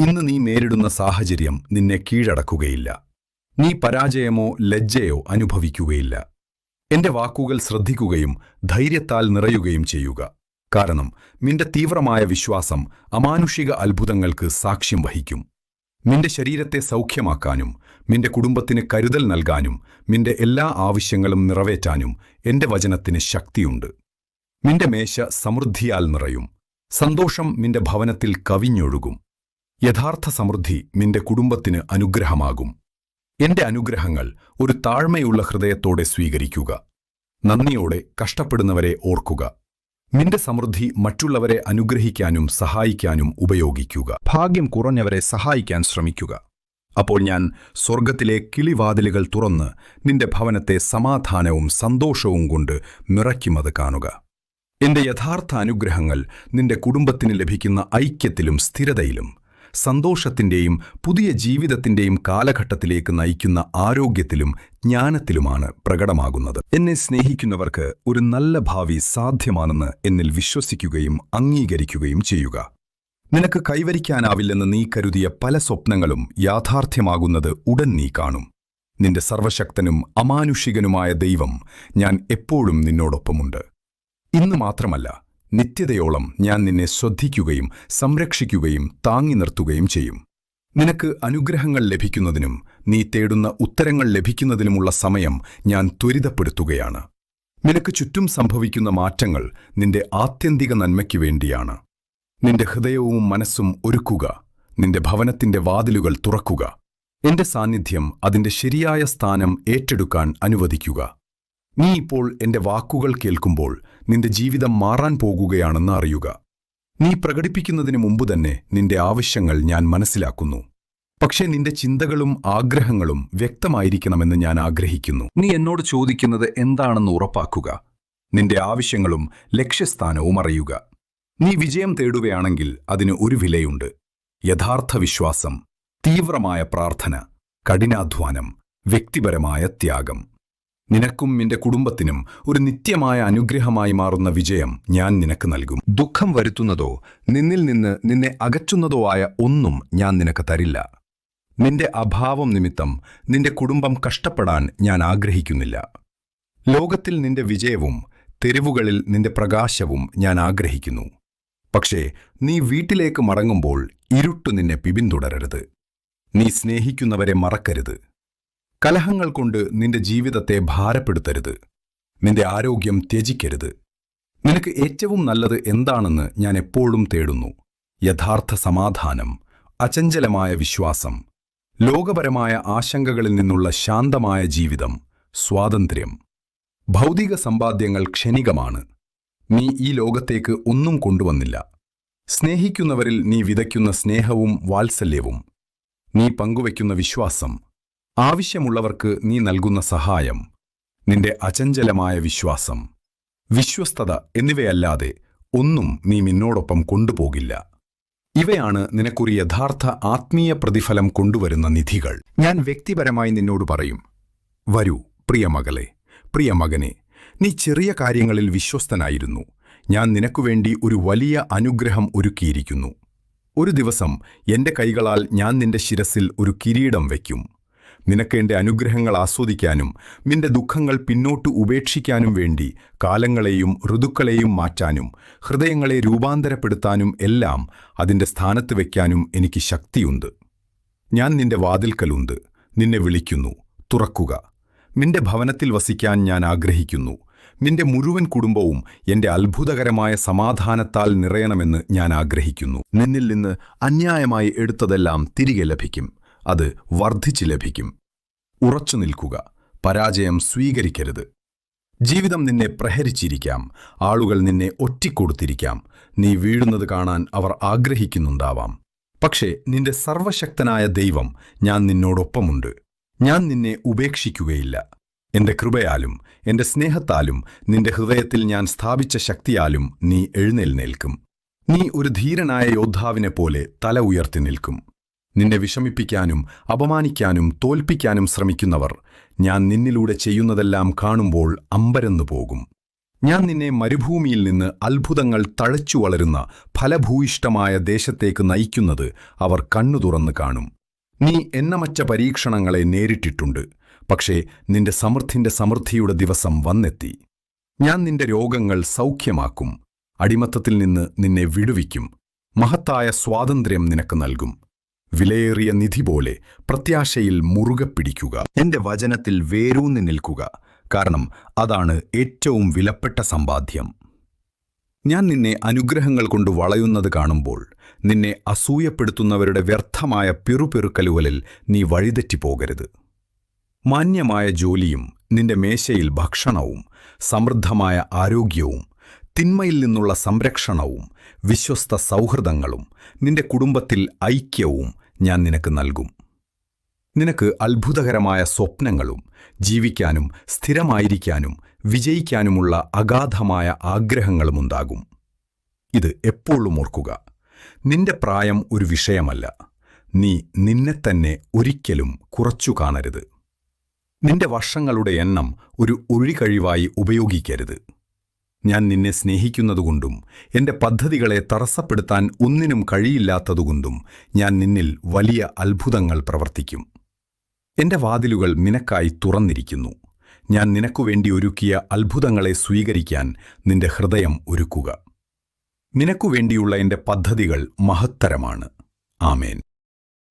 ഇന്ന് നീ നേരിടുന്ന സാഹചര്യം നിന്നെ കീഴടക്കുകയില്ല. നീ പരാജയമോ ലജ്ജയോ അനുഭവിക്കുകയില്ല. എന്റെ വാക്കുകൾ ശ്രദ്ധിക്കുകയും ധൈര്യത്താൽ നിറയുകയും ചെയ്യുക. കാരണം നിന്റെ തീവ്രമായ വിശ്വാസം അമാനുഷിക അത്ഭുതങ്ങൾക്ക് സാക്ഷ്യം വഹിക്കും. നിന്റെ ശരീരത്തെ സൗഖ്യമാക്കാനും നിന്റെ കുടുംബത്തിന് കരുതൽ നൽകാനും നിന്റെ എല്ലാ ആവശ്യങ്ങളും നിറവേറ്റാനും എന്റെ വചനത്തിന് ശക്തിയുണ്ട്. നിന്റെ മേശ സമൃദ്ധിയാൽ നിറയും. സന്തോഷം നിന്റെ ഭവനത്തിൽ കവിഞ്ഞൊഴുകും. യഥാർത്ഥ സമൃദ്ധി നിന്റെ കുടുംബത്തിന് അനുഗ്രഹമാകും. എന്റെ അനുഗ്രഹങ്ങൾ ഒരു താഴ്മയുള്ള ഹൃദയത്തോടെ സ്വീകരിക്കുക. നന്ദിയോടെ കഷ്ടപ്പെടുന്നവരെ ഓർക്കുക. നിന്റെ സമൃദ്ധി മറ്റുള്ളവരെ അനുഗ്രഹിക്കാനും സഹായിക്കാനും ഉപയോഗിക്കുക. ഭാഗ്യം കുറഞ്ഞവരെ സഹായിക്കാൻ ശ്രമിക്കുക. അപ്പോൾ ഞാൻ സ്വർഗത്തിലെ കിളിവാതിലുകൾ തുറന്ന് നിന്റെ ഭവനത്തെ സമാധാനവും സന്തോഷവും കൊണ്ട് നിറയ്ക്കുമത് കാണുക. എന്റെ യഥാർത്ഥ അനുഗ്രഹങ്ങൾ നിന്റെ കുടുംബത്തിന് ലഭിക്കുന്ന ഐക്യത്തിലും സ്ഥിരതയിലും സന്തോഷത്തിന്റെയും പുതിയ ജീവിതത്തിന്റെയും കാലഘട്ടത്തിലേക്ക് നയിക്കുന്ന ആരോഗ്യത്തിലും ജ്ഞാനത്തിലുമാണ് പ്രകടമാകുന്നത്. എന്നെ സ്നേഹിക്കുന്നവർക്ക് ഒരു നല്ല ഭാവി സാധ്യമാണെന്ന് എന്നിൽ വിശ്വസിക്കുകയും അംഗീകരിക്കുകയും ചെയ്യുക. നിനക്ക് കൈവരിക്കാനാവില്ലെന്ന് നീ കരുതിയ പല സ്വപ്നങ്ങളും യാഥാർത്ഥ്യമാകുന്നത് ഉടൻ നീ കാണും. നിന്റെ സർവശക്തനും അമാനുഷികനുമായ ദൈവം ഞാൻ എപ്പോഴും നിന്നോടൊപ്പമുണ്ട്. ഇന്ന് മാത്രമല്ല നിത്യതയോളം ഞാൻ നിന്നെ ശ്രദ്ധിക്കുകയും സംരക്ഷിക്കുകയും താങ്ങി നിർത്തുകയും ചെയ്യും. നിനക്ക് അനുഗ്രഹങ്ങൾ ലഭിക്കുന്നതിനും നീ തേടുന്ന ഉത്തരങ്ങൾ ലഭിക്കുന്നതിനുമുള്ള സമയം ഞാൻ ത്വരിതപ്പെടുത്തുകയാണ്. നിനക്ക് ചുറ്റും സംഭവിക്കുന്ന മാറ്റങ്ങൾ നിന്റെ ആത്യന്തിക നന്മയ്ക്കു വേണ്ടിയാണ്. നിന്റെ ഹൃദയവും മനസ്സും ഒരുക്കുക. നിന്റെ ഭവനത്തിന്റെ വാതിലുകൾ തുറക്കുക. എന്റെ സാന്നിധ്യം അതിന്റെ ശരിയായ സ്ഥാനം ഏറ്റെടുക്കാൻ അനുവദിക്കുക. നീ ഇപ്പോൾ എന്റെ വാക്കുകൾ കേൾക്കുമ്പോൾ നിന്റെ ജീവിതം മാറാൻ പോകുകയാണെന്ന് അറിയുക. നീ പ്രകടിപ്പിക്കുന്നതിന് മുമ്പ് തന്നെ നിന്റെ ആവശ്യങ്ങൾ ഞാൻ മനസ്സിലാക്കുന്നു. പക്ഷേ നിന്റെ ചിന്തകളും ആഗ്രഹങ്ങളും വ്യക്തമായിരിക്കണമെന്ന് ഞാൻ ആഗ്രഹിക്കുന്നു. നീ എന്നോട് ചോദിക്കുന്നത് എന്താണെന്ന് ഉറപ്പാക്കുക. നിന്റെ ആവശ്യങ്ങളും ലക്ഷ്യസ്ഥാനവും അറിയുക. നീ വിജയം തേടുകയാണെങ്കിൽ അതിന് ഒരു വിലയുണ്ട്. യഥാർത്ഥ വിശ്വാസം തീവ്രമായ പ്രാർത്ഥന കഠിനാധ്വാനം വ്യക്തിപരമായ ത്യാഗം. നിനക്കും നിന്റെ കുടുംബത്തിനും ഒരു നിത്യമായ അനുഗ്രഹമായി മാറുന്ന വിജയം ഞാൻ നിനക്ക് നൽകും. ദുഃഖം വരുത്തുന്നതോ നിന്നിൽ നിന്ന് നിന്നെ അകറ്റുന്നതോ ആയ ഒന്നും ഞാൻ നിനക്ക് തരില്ല. നിന്റെ അഭാവം നിമിത്തം നിന്റെ കുടുംബം കഷ്ടപ്പെടാൻ ഞാൻ ആഗ്രഹിക്കുന്നില്ല. ലോകത്തിൽ നിന്റെ വിജയവും തെരുവുകളിൽ നിന്റെ പ്രകാശവും ഞാൻ ആഗ്രഹിക്കുന്നു. പക്ഷേ നീ വീട്ടിലേക്ക് മടങ്ങുമ്പോൾ ഇരുട്ടു നിന്നെ പിന്തുടരരുത്. നീ സ്നേഹിക്കുന്നവരെ മറക്കരുത്. കലഹങ്ങൾ കൊണ്ട് നിന്റെ ജീവിതത്തെ ഭാരപ്പെടുത്തരുത്. നിന്റെ ആരോഗ്യം ത്യജിക്കരുത്. നിനക്ക് ഏറ്റവും നല്ലത് എന്താണെന്ന് ഞാൻ എപ്പോഴും തേടുന്നു. യഥാർത്ഥ സമാധാനം അചഞ്ചലമായ വിശ്വാസം ലോകപരമായ ആശങ്കകളിൽ നിന്നുള്ള ശാന്തമായ ജീവിതം സ്വാതന്ത്ര്യം. ഭൗതിക സമ്പാദ്യങ്ങൾ ക്ഷണികമാണ്. നീ ഈ ലോകത്തേക്ക് ഒന്നും കൊണ്ടുവന്നില്ല. സ്നേഹിക്കുന്നവരിൽ നീ വിതയ്ക്കുന്ന സ്നേഹവും വാത്സല്യവും. നീ പങ്കുവയ്ക്കുന്ന വിശ്വാസം ആവശ്യമുള്ളവർക്ക് നീ നൽകുന്ന സഹായം നിന്റെ അചഞ്ചലമായ വിശ്വാസം വിശ്വസ്തത എന്നിവയല്ലാതെ ഒന്നും നീ നിന്നോടൊപ്പം കൊണ്ടുപോകില്ല. ഇവയാണ് നിനക്കൊരു യഥാർത്ഥ ആത്മീയ പ്രതിഫലം കൊണ്ടുവരുന്ന നിധികൾ. ഞാൻ വ്യക്തിപരമായി നിന്നോട് പറയും വരൂ പ്രിയ മകളെ പ്രിയ മകനെ നീ ചെറിയ കാര്യങ്ങളിൽ വിശ്വസ്തനായിരുന്നു. ഞാൻ നിനക്കുവേണ്ടി ഒരു വലിയ അനുഗ്രഹം ഒരുക്കിയിരിക്കുന്നു. ഒരു ദിവസം എന്റെ കൈകളാൽ ഞാൻ നിന്റെ ശിരസിൽ ഒരു കിരീടം വയ്ക്കും. നിനക്ക് എന്റെ അനുഗ്രഹങ്ങൾ ആസ്വദിക്കാനും നിന്റെ ദുഃഖങ്ങൾ പിന്നോട്ട് ഉപേക്ഷിക്കാനും വേണ്ടി കാലങ്ങളെയും ഋതുക്കളെയും മാറ്റാനും ഹൃദയങ്ങളെ രൂപാന്തരപ്പെടുത്താനും എല്ലാം അതിന്റെ സ്ഥാനത്ത് വയ്ക്കാനും എനിക്ക് ശക്തിയുണ്ട്. ഞാൻ നിന്റെ വാതിൽക്കലുണ്ട് നിന്നെ വിളിക്കുന്നു തുറക്കുക. നിന്റെ ഭവനത്തിൽ വസിക്കാൻ ഞാൻ ആഗ്രഹിക്കുന്നു. നിന്റെ മുഴുവൻ കുടുംബവും എന്റെ അത്ഭുതകരമായ സമാധാനത്താൽ നിറയണമെന്ന് ഞാൻ ആഗ്രഹിക്കുന്നു. നിന്നിൽ നിന്ന് അന്യായമായി എടുത്തതെല്ലാം തിരികെ ലഭിക്കും. അത് വർദ്ധിച്ചു ലഭിക്കും. ഉറച്ചു നിൽക്കുക. പരാജയം സ്വീകരിക്കരുത്. ജീവിതം നിന്നെ പ്രഹരിച്ചിരിക്കാം. ആളുകൾ നിന്നെ ഒറ്റിക്കൊടുത്തിരിക്കാം. നീ വീഴുന്നത് കാണാൻ അവർ ആഗ്രഹിക്കുന്നുണ്ടാവാം. പക്ഷേ നിന്റെ സർവശക്തനായ ദൈവം ഞാൻ നിന്നോടൊപ്പമുണ്ട്. ഞാൻ നിന്നെ ഉപേക്ഷിക്കുകയില്ല. എന്റെ കൃപയാലും എന്റെ സ്നേഹത്താലും നിന്റെ ഹൃദയത്തിൽ ഞാൻ സ്ഥാപിച്ച ശക്തിയാലും നീ എഴുന്നേൽനേൽക്കും. നീ ഒരു ധീരനായ യോദ്ധാവിനെ പോലെ തല ഉയർത്തി നിൽക്കും. നിന്നെ വിഷമിപ്പിക്കാനും അപമാനിക്കാനും തോൽപ്പിക്കാനും ശ്രമിക്കുന്നവർ ഞാൻ നിന്നിലൂടെ ചെയ്യുന്നതെല്ലാം കാണുമ്പോൾ അമ്പരന്നു പോകും. ഞാൻ നിന്നെ മരുഭൂമിയിൽ നിന്ന് അത്ഭുതങ്ങൾ തഴച്ചു വളരുന്ന ഫലഭൂയിഷ്ടമായ ദേശത്തേക്ക് നയിക്കുന്നത് അവർ കണ്ണു തുറന്നു കാണും. നീ എണ്ണമറ്റ പരീക്ഷണങ്ങളെ നേരിട്ടിട്ടുണ്ട്. പക്ഷേ നിന്റെ സമൃദ്ധിന്റെ സമൃദ്ധിയുടെ ദിവസം വന്നെത്തി. ഞാൻ നിന്റെ രോഗങ്ങൾ സൗഖ്യമാക്കും. അടിമത്തത്തിൽ നിന്ന് നിന്നെ വിടുവിക്കും. മഹത്തായ സ്വാതന്ത്ര്യം നിനക്ക് നൽകും. വിലയേറിയ നിധി പോലെ പ്രത്യാശയിൽ മുറുകെ പിടിക്കുക. എന്റെ വചനത്തിൽ വേരൂന്നി നിൽക്കുക. കാരണം അതാണ് ഏറ്റവും വിലപ്പെട്ട സമ്പാദ്യം. ഞാൻ നിന്നെ അനുഗ്രഹങ്ങൾ കൊണ്ട് വളയുന്നത് കാണുമ്പോൾ നിന്നെ അസൂയപ്പെടുത്തുന്നവരുടെ വ്യർത്ഥമായ പിറുപിറുക്കലുകളിൽ നീ വഴിതെറ്റി വഴിതെറ്റിപ്പോകരുത് മാന്യമായ ജോലിയും നിന്റെ മേശയിൽ ഭക്ഷണവും സമൃദ്ധമായ ആരോഗ്യവും തിന്മയിൽ നിന്നുള്ള സംരക്ഷണവും വിശ്വസ്ത സൗഹൃദങ്ങളും നിന്റെ കുടുംബത്തിൽ ഐക്യവും ഞാൻ നിനക്ക് നൽകും. നിനക്ക് അത്ഭുതകരമായ സ്വപ്നങ്ങളും ജീവിക്കാനും സ്ഥിരമായിരിക്കാനും വിജയിക്കാനുമുള്ള അഗാധമായ ആഗ്രഹങ്ങളും ഉണ്ടാകും. ഇത് എപ്പോഴും ഓർക്കുക. നിന്റെ പ്രായം ഒരു വിഷയമല്ല. നീ നിന്നെ തന്നെ ഒരിക്കലും കുറച്ചു കാണരുത്. നിന്റെ വർഷങ്ങളുടെ എണ്ണം ഒരു ഒഴികഴിവായി ഉപയോഗിക്കരുത്. ഞാൻ നിന്നെ സ്നേഹിക്കുന്നതുകൊണ്ടും എന്റെ പദ്ധതികളെ തടസ്സപ്പെടുത്താൻ ഒന്നിനും കഴിയില്ലാത്തതുകൊണ്ടും ഞാൻ നിന്നിൽ വലിയ അത്ഭുതങ്ങൾ പ്രവർത്തിക്കും. എന്റെ വാതിലുകൾ നിനക്കായി തുറന്നിരിക്കുന്നു. ഞാൻ നിനക്കുവേണ്ടി ഒരുക്കിയ അത്ഭുതങ്ങളെ സ്വീകരിക്കാൻ നിന്റെ ഹൃദയം ഒരുക്കുക. നിനക്കുവേണ്ടിയുള്ള എന്റെ പദ്ധതികൾ മഹത്തരമാണ്. ആമേൻ.